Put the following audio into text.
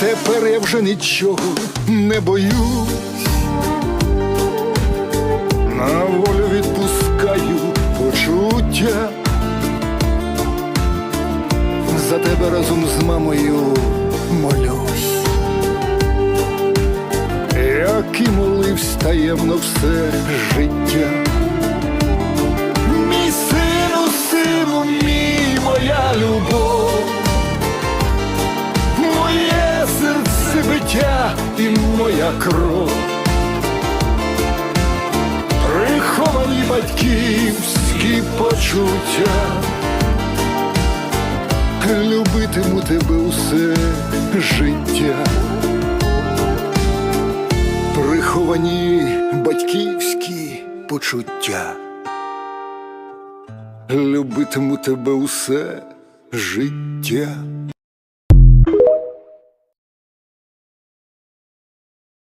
Тепер я вже нічого не боюсь. На волю відпускаю почуття. За тебе разом з мамою молюсь. Як і моливсь таємно все життя. Мій сину, сину, мій, моя любов, і моя кров. Приховані батьківські почуття. Любитиму тебе усе життя. Приховані батьківські почуття. Любитиму тебе усе життя.